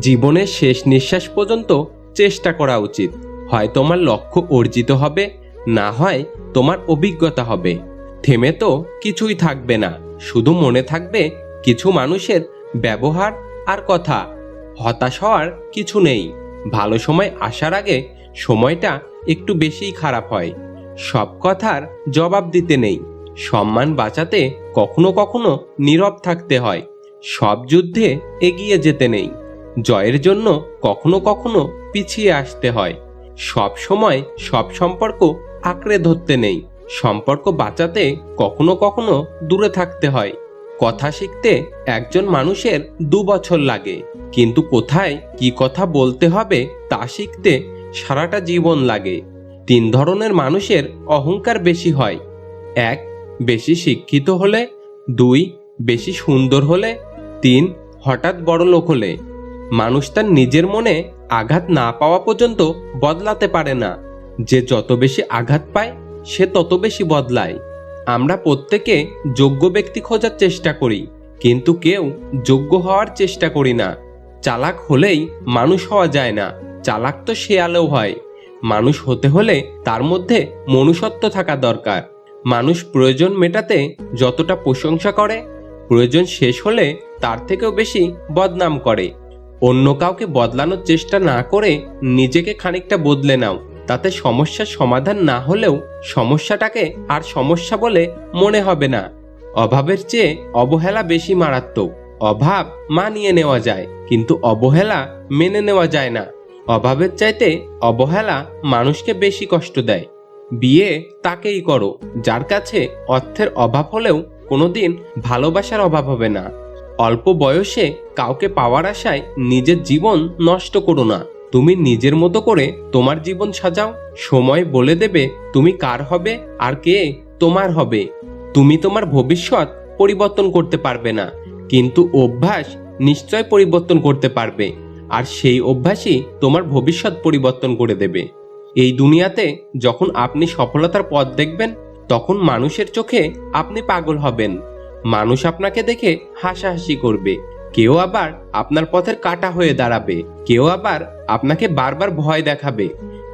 জীবনের শেষ নিঃশ্বাস পর্যন্ত চেষ্টা করা উচিত। হয় তোমার লক্ষ্য অর্জিত হবে, না হয় তোমার অভিজ্ঞতা হবে। থেমে তো কিছুই থাকবে না, শুধু মনে থাকবে কিছু মানুষের ব্যবহার আর কথা। হতাশ হওয়ার কিছু নেই, ভালো সময় আসার আগে সময়টা একটু বেশিই খারাপ হয়। সব কথার জবাব দিতে নেই, সম্মান বাঁচাতে কখনো কখনো নীরব থাকতে হয়। সব যুদ্ধে এগিয়ে যেতে নেই। জয়ের জন্য কখনো কখনো পিছিয়ে আসতে হয়। সব সময় সব সম্পর্ক আঁকড়ে ধরতে নেই। সম্পর্ক বাঁচাতে কখনো কখনো দূরে থাকতে হয়। কথা শিখতে একজন মানুষের দু বছর লাগে। কিন্তু কোথায় কি কথা বলতে হবে তা শিখতে সারাটা জীবন লাগে। তিন ধরনের মানুষের অহংকার বেশি হয়। এক, বেশি শিক্ষিত হলে। দুই, বেশি সুন্দর হলে। তিন, হঠাৎ বড় লোক হলে। মানুষ তার নিজের মনে আঘাত না পাওয়া পর্যন্ত বদলাতে পারে না। যে যত বেশি আঘাত পায়, সে তত বেশি বদলায়। আমরা প্রত্যেকে যোগ্য ব্যক্তি খোঁজার চেষ্টা করি, কিন্তু কেউ যোগ্য হওয়ার চেষ্টা করি না। চালাক হলেই মানুষ হওয়া যায় না, চালাক তো শেয়ালেও হয়। মানুষ হতে হলে তার মধ্যে মনুষ্যত্ব থাকা দরকার। মানুষ প্রয়োজন মেটাতে যতটা প্রশংসা করে, প্রয়োজন শেষ হলে তার থেকেও বেশি বদনাম করে। অন্য কাউকে বদলানোর চেষ্টা না করে নিজেকে খানিকটা বদলে নাও। তাতে সমস্যার সমাধান না হলেও সমস্যাটাকে আর সমস্যা বলে মনে হবে না। অভাবের চেয়ে অবহেলা বেশি মারাত্মক। অভাব মানিয়ে নেওয়া যায়, কিন্তু অবহেলা মেনে নেওয়া যায় না। অভাবের চাইতে অবহেলা মানুষকে বেশি কষ্ট দেয়। বিয়ে তাকেই করো, যার কাছে অর্থের অভাব হলেও কোনোদিন ভালোবাসার অভাব হবে না। অল্প বয়সে কাউকে পাওয়ার আশায় নিজের জীবন নষ্ট করো না। তুমি নিজের মতো করে তোমার জীবন সাজাও। সময় বলে দেবে তুমি কার হবে আর কে তোমার হবে। তুমি তোমার ভবিষ্যৎ পরিবর্তন করতে পারবে না, কিন্তু অভ্যাস নিশ্চয় পরিবর্তন করতে পারবে, আর সেই অভ্যাসই তোমার ভবিষ্যৎ পরিবর্তন করে দেবে। এই দুনিয়াতে যখন আপনি সফলতার পথ দেখবেন, তখন মানুষের চোখে আপনি পাগল হবেন। মানুষ আপনাকে দেখে হাসাহাসি করবে। কেউ আবার আপনার পথের কাটা হয়ে দাঁড়াবে। কেউ আবার আপনাকে বারবার ভয় দেখাবে।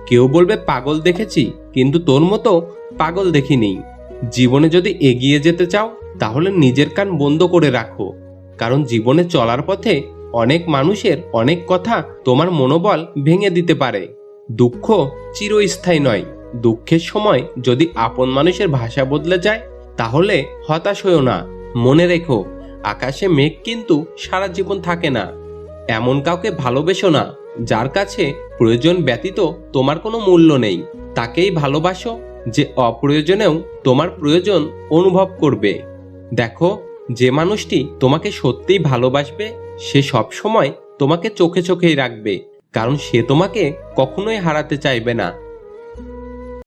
কেউ বলবে, পাগল দেখেছি, কিন্তু তোর মতো পাগল দেখিনি। জীবনে যদি এগিয়ে যেতে চাও, তাহলে নিজের কান বন্ধ করে রাখো। কারণ জীবনে চলার পথে অনেক মানুষের অনেক কথা তোমার মনোবল ভেঙে দিতে পারে। দুঃখ চিরস্থায়ী নয়। দুঃখের সময় যদি আপন মানুষের ভাষা বদলে যায়, তাহলে হতাশ হয়েও না। মনে রেখো, আকাশে মেঘ কিন্তু সারা জীবন থাকে না। এমন কাউকে ভালোবেসো না, যার কাছে প্রয়োজন ব্যতীত তোমার কোনো মূল্য নেই। তাকেই ভালোবাসো যে অপ্রয়োজনেও তোমার প্রয়োজন অনুভব করবে। দেখো, যে মানুষটি তোমাকে সত্যিই ভালোবাসবে, সে সব সময় তোমাকে চোখে চোখেই রাখবে, কারণ সে তোমাকে কখনোই হারাতে চাইবে না।